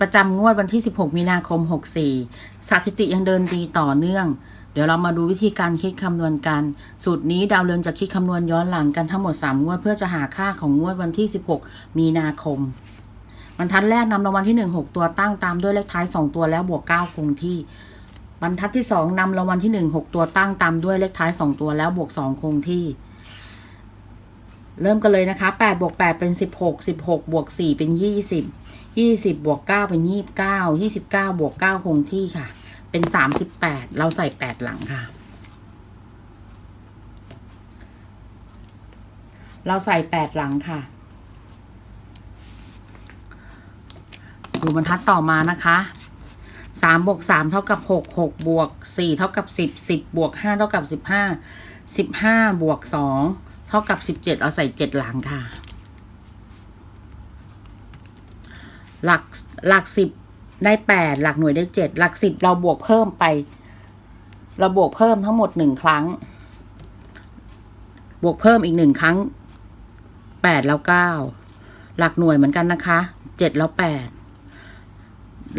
ประจำงวดวันที่ 16 มีนาคม 64 สถิติยังเดินดีต่อเนื่อง เดี๋ยวเรามาดูวิธีการคิดคำนวณกัน สูตรนี้ดาวเรืองจะคิดคำนวณย้อนหลังกันทั้งหมด 3 งวด เพื่อจะหาค่าของงวดวันที่ 16 มีนาคมบรรทัดแรกนำรางวัลที่ 1 6 ตัวตั้งตามด้วยเลขท้าย 2 ตัวแล้วบวก 9 คงที่ บรรทัดที่ 2นำรางวัลที่ 1 6 ตัวตั้งตามด้วยเลขท้าย 2 ตัวแล้วบวก 2 คงที่ เริ่มกันเลยนะคะ8บวก8เป็น 16 16 บวก 4 เป็น 20 20 บวก 9 เป็น 29 29 บวก 9 คงที่ค่ะ เป็น 38 เราใส่ 8 หลังค่ะ เราใส่ 8 หลังค่ะ ดูบรรทัดต่อมานะคะ3บวก3เท่ากับ6 6บวก4เท่ากับ10 10บวก5เท่ากับ15 15บวก2เท่ากับ17เจ็ดเอาใส่7หลังค่ะ หลักหลักสิบได้แปดหลักหน่วยได้เจ็ดหลักสิบเราบวกเพิ่มไปเราบวกเพิ่มทั้งหมดหนึ่งครั้ง บวกเพิ่มอีกหนึ่งครั้งแปดแล้วเก้าหลักหน่วยเหมือนกันนะคะเจ็ดแล้วแปด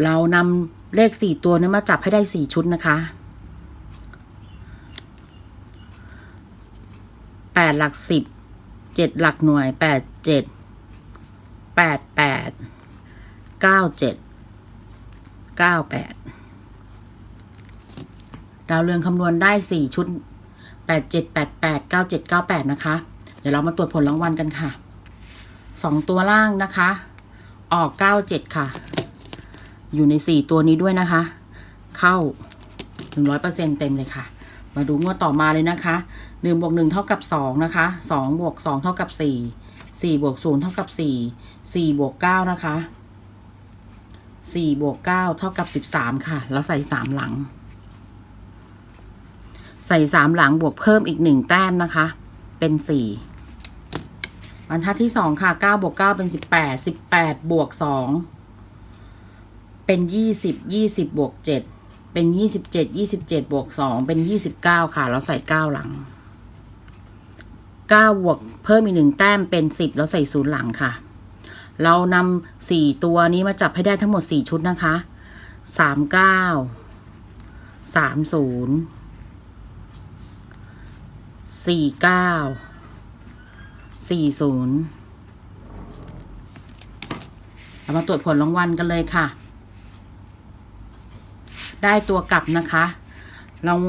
เรานำเลขสี่ตัวนี้มาจับให้ได้สี่ชุดนะคะ แปดหลักสิบเจ็ดหลักหน่วยแปดเจ็ดแปดแปดเก้าเจ็ดเก้าแปดดาวเรืองคำนวณได้สี่ชุดแปดเจ็ดแปดแปดเก้าเจ็ดเก้าแปดนะคะ เดี๋ยวเรามาตรวจผลรางวัลกันค่ะสองตัวล่างนะคะ ออกเก้าเจ็ดค่ะ อยู่ในสี่ตัวนี้ด้วยนะคะ เข้าหนึ่งร้อยเปอร์เซ็นเต็มเลยค่ะ มาดูงวดต่อมาเลยนะคะหนึ่งบวกหนึ่งเท่ากับสองนะคะสองบวกสองเท่ากับสี่สี่บวกศูนย์เท่ากับสี่สี่บวกเก้านะคะสี่บวกเก้าเท่ากับสิบสามค่ะ แล้วใส่สามหลัง ใส่สามหลังบวกเพิ่มอีกหนึ่งแต้มนะคะ เป็นสี่บรรทัดที่สองค่ะเก้าบวกเก้าเป็นสิบแปดสิบแปดบวกสองเป็นยี่สิบยี่สิบบวกเจ็ด เป็นยี่สิบเจ็ดยี่สิบเจ็ดบวกสองเป็นยี่สิบเก้าค่ะแล้วใส่เก้าหลังเก้าบวกเพิ่มอีกหนึ่งแต้มเป็นสิบแล้วใส่ศูนย์หลังค่ะ เรานำสี่ตัวนี้มาจับให้ได้ทั้งหมดสี่ชุดนะคะสามเก้าสามศูนย์สี่เก้าสี่ศูนย์เรามาตรวจผลรางวัลกันเลยค่ะ ได้ตัวกลับนะคะราง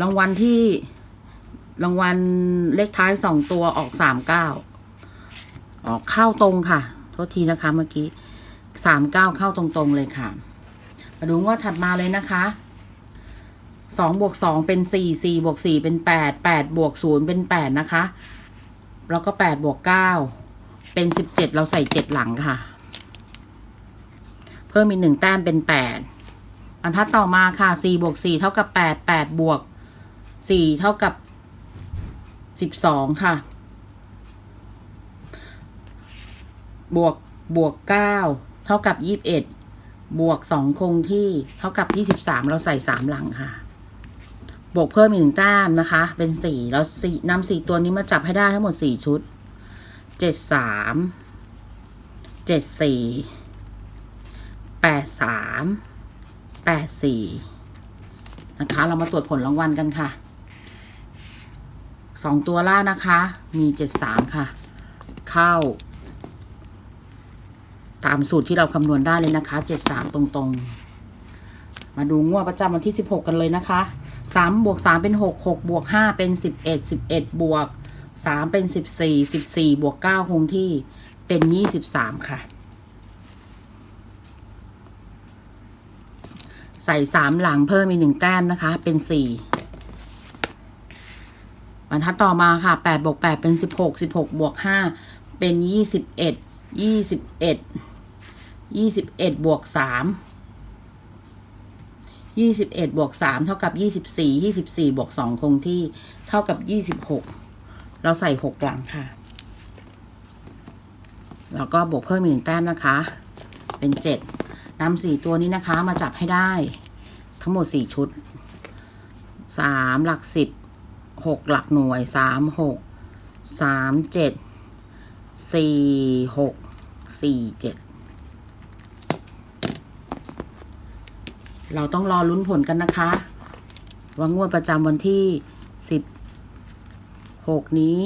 รางวัลที่รางวัลเลขท้ายสองตัวออกสามเก้าออกเข้าตรงค่ะ โทษทีนะคะเมื่อกี้สามเก้าเข้าตรงๆเลยค่ะ มาดูว่าถัดมาเลยนะคะสองบวกสองเป็นสี่สี่บวกสี่เป็นแปดแปดบวกศูนย์เป็นแปดนะคะ แล้วก็แปดบวกเก้าเป็นสิบเจ็ดเราใส่เจ็ดหลังค่ะ เพิ่มอีกหนึ่งแต้มเป็นแปดอันทัดต่อมาค่ะสี่บวกสี่เท่ากับแปดแปดบวกสี่เท่ากับสิบสองค่ะ บวกบวกเก้าเท่ากับยี่สิบเอ็ดบวกสองคงที่เท่ากับยี่สิบสามเราใส่สามหลังค่ะ บวกเพิ่มอีกหนึ่งแต้มนะคะ เป็นสี่เราสี่นำสี่ตัวนี้มาจับให้ได้ทั้งหมดสี่ชุดเจ็ดสามเจ็ดสี่ แปดสามแปดสี่นะคะ เรามาตรวจผลรางวัลกันค่ะสองตัวล่านะคะ มีเจ็ดสามค่ะ เข้า ตามสูตรที่เราคำนวณได้เลยนะคะเจ็ดสามตรงๆ มาดูงวดประจำวันที่สิบหกกันเลยนะคะสามบวกสามเป็นหกหกบวกห้าเป็นสิบเอ็ดสิบวกสามเป็นสิบสี่สิบวกเก้าคงที่เป็นยี่สิบสามค่ะ ส่สามหลังเพิ่มอีกหนึ่งแต้มนะคะ เป็นสี่บรรทัดต่อมาค่ะแปดบวกแปดเป็นสิบหกสิบหกบวกห้าเป็นยี่สิบเอ็ดยี่สิบเอ็ดยี่สิบเอ็ดบวกสามยี่สิบเอ็ดบวกสามเท่ากับยี่สิบสี่ยี่สิบสี่บวกสองคงที่เท่ากับยี่สิบหกเราใส่หกหลังค่ะ แล้วก็บวกเพิ่มอีกหนึ่งแต้มนะคะ เป็นเจ็ด นำสี่ตัวนี้นะคะมาจับให้ได้ ทั้งหมดสี่ชุดสามหลักสิบหกหลักหน่วยสามหกสามเจ็ดสี่หกสี่เจ็ดเราต้องรอลุ้นผลกันนะคะ ว่างวดประจำวันที่สิบหกนี้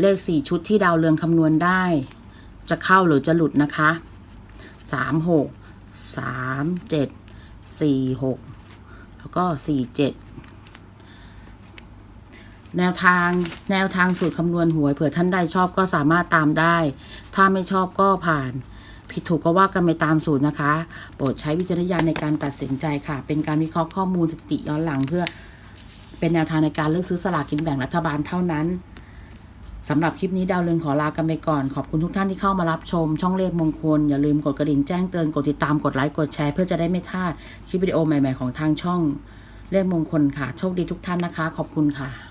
เลขสี่ชุดที่ดาวเรืองคำนวณได้ จะเข้าหรือจะหลุดนะคะ สามหกสามเจ็ดสี่หกแล้วก็สี่เจ็ดแนวทางแนวทางสูตรคำนวณหวยเผื่อท่านใดชอบก็สามารถตามได้ ถ้าไม่ชอบก็ผ่าน ผิดถูกก็ว่ากันไปตามสูตรนะคะ โปรดใช้วิจารณญาณในการตัดสินใจค่ะ เป็นการวิเคราะห์ข้อมูลสถิติย้อนหลังเพื่อเป็นแนวทางในการเลือกซื้อสลากกินแบ่งรัฐบาลเท่านั้น สำหรับคลิปนี้ดาวเรืองขอลากันไปก่อน ขอบคุณทุกท่านที่เข้ามารับชม ช่องเลขมงคล อย่าลืมกดกระดิ่งแจ้งเตือน กดติดตาม กดไลค์ กดแชร์ เพื่อจะได้ไม่พลาดคลิปวิดีโอใหม่ ๆ ของทางช่องเลขมงคลค่ะ โชคดีทุกท่านนะคะ ขอบคุณค่ะ